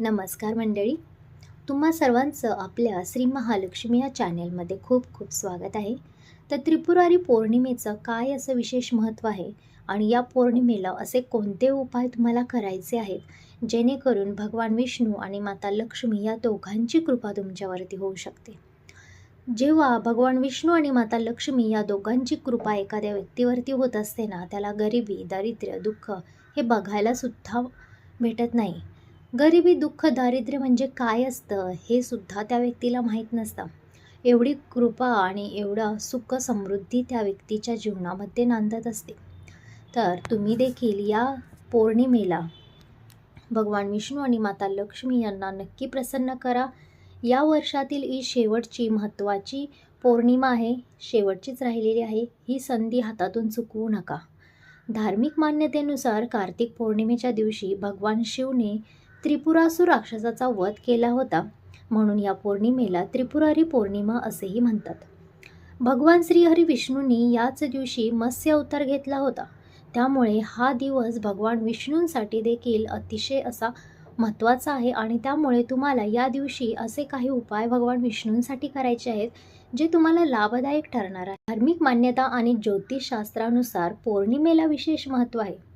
नमस्कार मंडळी. तुम्हा सर्वांचं आपल्या श्री महालक्ष्मी या चॅनेलमध्ये खूप खूप स्वागत आहे. तर त्रिपुरारी पौर्णिमेचं काय असं विशेष महत्त्व आहे? आणि या पौर्णिमेला असे कोणते उपाय तुम्हाला करायचे आहेत? जेणेकरून भगवान विष्णू आणि माता लक्ष्मी या दोघांची कृपा तुमच्यावरती होऊ शकते. जेव्हा भगवान विष्णू आणि माता लक्ष्मी या दोघांची कृपा एखाद्या व्यक्तीवरती होत असते ना त्याला गरिबी दारिद्र्य दुःख हे बघायलासुद्धा भेटत नाही. गरिबी दुःख दारिद्र्य म्हणजे काय असतं हे सुद्धा त्या व्यक्तीला माहीत नसतं. एवढी कृपा आणि एवढं सुख समृद्धी त्या व्यक्तीच्या जीवनामध्ये नांदत असते. तर तुम्ही देखील या पौर्णिमेला भगवान विष्णू आणि माता लक्ष्मी यांना नक्की प्रसन्न करा. या वर्षातील ही शेवटची महत्त्वाची पौर्णिमा आहे शेवटचीच राहिलेली आहे ही संधी हातातून चुकवू नका. धार्मिक मान्यतेनुसार कार्तिक पौर्णिमेच्या दिवशी भगवान शिवने त्रिपुरासूर राक्षसाचा वध केला होता. म्हणून या पौर्णिमेला त्रिपुरारी पौर्णिमा असेही म्हणतात. भगवान श्रीहरी विष्णूंनी याच दिवशी मत्स्य अवतार घेतला होता. त्यामुळे हा दिवस भगवान विष्णूंसाठी देखील अतिशय असा महत्त्वाचा आहे आणि त्यामुळे तुम्हाला या दिवशी असे काही उपाय भगवान विष्णूंसाठी करायचे आहेत जे तुम्हाला लाभदायक ठरणार आहे. धार्मिक मान्यता आणि ज्योतिषशास्त्रानुसार पौर्णिमेला विशेष महत्त्व आहे.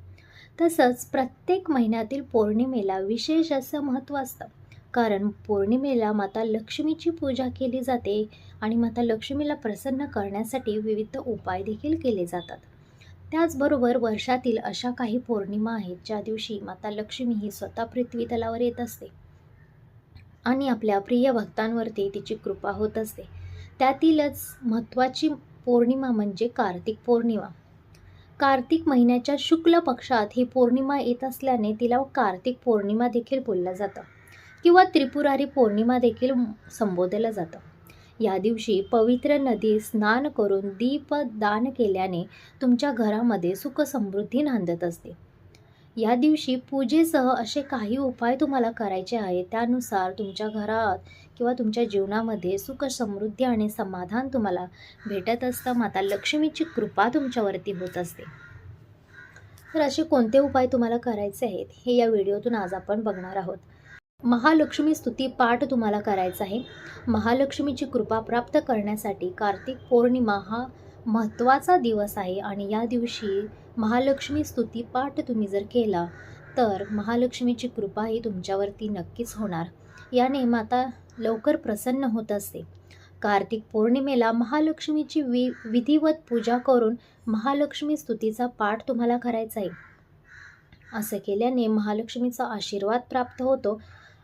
तसंच प्रत्येक महिन्यातील पौर्णिमेला विशेष असं महत्त्व असतं. कारण पौर्णिमेला माता लक्ष्मीची पूजा केली जाते आणि माता लक्ष्मीला प्रसन्न करण्यासाठी विविध उपाय देखील केले जातात. त्याचबरोबर वर्षातील अशा काही पौर्णिमा आहेत ज्या दिवशी माता लक्ष्मी ही स्वतः पृथ्वी तलावर येत असते आणि आपल्या प्रिय भक्तांवरती तिची कृपा होत असते. त्यातीलच महत्त्वाची पौर्णिमा म्हणजे कार्तिक पौर्णिमा. कार्तिक महिन्याच्या शुक्ल पक्षात ही पौर्णिमा येत असल्याने तिला कार्तिक पौर्णिमा देखील बोललं जातं किंवा त्रिपुरारी पौर्णिमा देखील संबोधलं जातं. या दिवशी पवित्र नदी स्नान करून दीपदान केल्याने तुमच्या घरामध्ये सुख समृद्धी नांदत असते. या दिवशी पूजेसह असे काही उपाय तुम्हाला करायचे आहेत. त्यानुसार तुमच्या घरात किंवा तुमच्या जीवनामध्ये सुख समृद्धी आणि समाधान तुम्हाला भेटत असतं. माता लक्ष्मीची कृपा तुमच्यावरती होत असते. तर असे कोणते उपाय तुम्हाला करायचे आहेत हे या व्हिडिओतून आज आपण बघणार आहोत. महालक्ष्मी स्तुती पाठ तुम्हाला करायचा आहे. महालक्ष्मीची कृपा प्राप्त करण्यासाठी कार्तिक पौर्णिमा हा महत्त्वाचा दिवस आहे आणि या दिवशी महालक्ष्मी स्तुती पाठ तुम्ही जर केला तर महालक्ष्मीची कृपा ही तुमच्यावरती नक्कीच होणार. याने माता लवकर प्रसन्न होत असते. कार्तिक पौर्णिमेला महालक्ष्मीची वि विधिवत पूजा करून महालक्ष्मी स्तुतीचा पाठ तुम्हाला करायचा आहे. असं केल्याने महालक्ष्मीचा आशीर्वाद प्राप्त होतो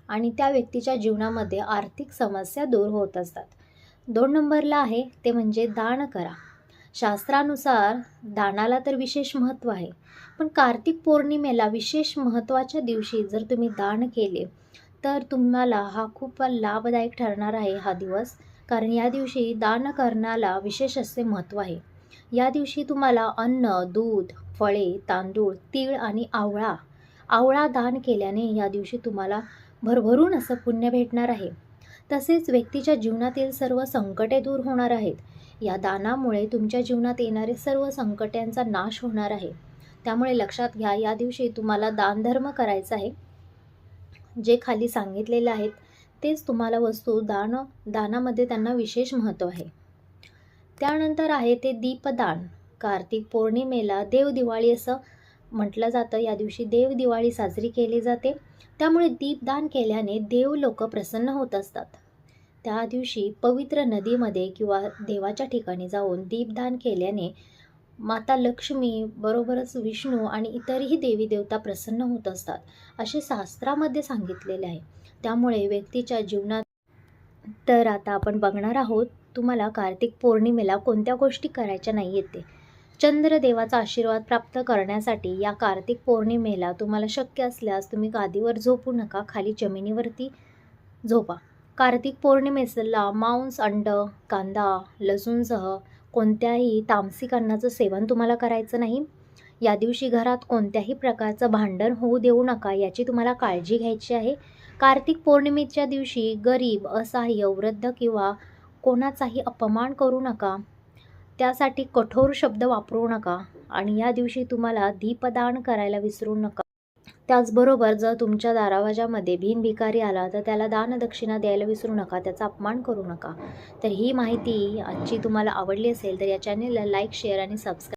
आणि त्या व्यक्तीच्या जीवनामध्ये आर्थिक समस्या दूर होत असतात. दोन नंबरला आहे ते म्हणजे दान करा. शास्त्रानुसार दानाला तर विशेष महत्त्व आहे. पण कार्तिक पौर्णिमेला विशेष महत्त्वाच्या दिवशी जर तुम्ही दान केले तर तुम्हाला हा खूप लाभदायक ठरणार आहे हा दिवस. कारण या दिवशी दान करण्याला विशेष असे महत्त्व आहे. या दिवशी तुम्हाला अन्न दूध फळे तांदूळ तीळ आणि आवळा आवळा दान केल्याने या दिवशी तुम्हाला भरभरून असं पुण्य भेटणार आहे. तसेच व्यक्तीच्या जीवनातील सर्व संकटे दूर होणार आहेत. या दानामुळे तुमच्या जीवनात येणारे सर्व संकटांचा नाश होणार आहे. त्यामुळे लक्षात घ्या या दिवशी तुम्हाला दानधर्म करायचा आहे. जे खाली सांगितलेले आहेत तेच तुम्हाला वस्तू दान दानामध्ये त्यांना विशेष महत्त्व आहे. त्यानंतर आहे ते दीपदान. कार्तिक पौर्णिमेला देवदिवाळी असं म्हटलं जातं. या दिवशी देव दिवाळी साजरी केली जाते. त्यामुळे दीपदान केल्याने देव लोक प्रसन्न होत असतात. त्या दिवशी पवित्र नदीमध्ये किंवा देवाच्या ठिकाणी जाऊन दीपदान केल्याने माता लक्ष्मी बरोबरच विष्णू आणि इतरही देवी देवता प्रसन्न होत असतात असे शास्त्रामध्ये सांगितलेले आहे. त्यामुळे व्यक्तीच्या जीवनात तर आता आपण बघणार आहोत तुम्हाला कार्तिक पौर्णिमेला कोणत्या गोष्टी करायच्या नाही येते. चंद्रदेवाचा आशीर्वाद प्राप्त करण्यासाठी या कार्तिक पौर्णिमेला तुम्हाला शक्य असल्यास तुम्ही गादीवर झोपू नका खाली जमिनीवरती झोपा. कार्तिक पौर्णिमेला मांस अंड कांदा लसूणसह कोणत्याही तामसिक अन्नाचं सेवन तुम्हाला करायचं नाही. या दिवशी घरात कोणत्याही प्रकारचं भांडण होऊ देऊ नका याची तुम्हाला काळजी घ्यायची आहे. कार्तिक पौर्णिमेच्या दिवशी गरीब असहाय्य वृद्ध किंवा कोणाचाही अपमान करू नका. त्यासाठी कठोर शब्द वापरू नका आणि या दिवशी तुम्हाला दीपदान करायला विसरू नका. त्याचबरोबर जर तुमच्या दारावाजामध्ये भिन भिकारी आला तर त्याला दानदक्षिणा द्यायला विसरू नका त्याचा अपमान करू नका. तर ही माहिती आजची तुम्हाला आवडली असेल तर या चॅनेलला लाईक शेअर आणि सबस्क्राईब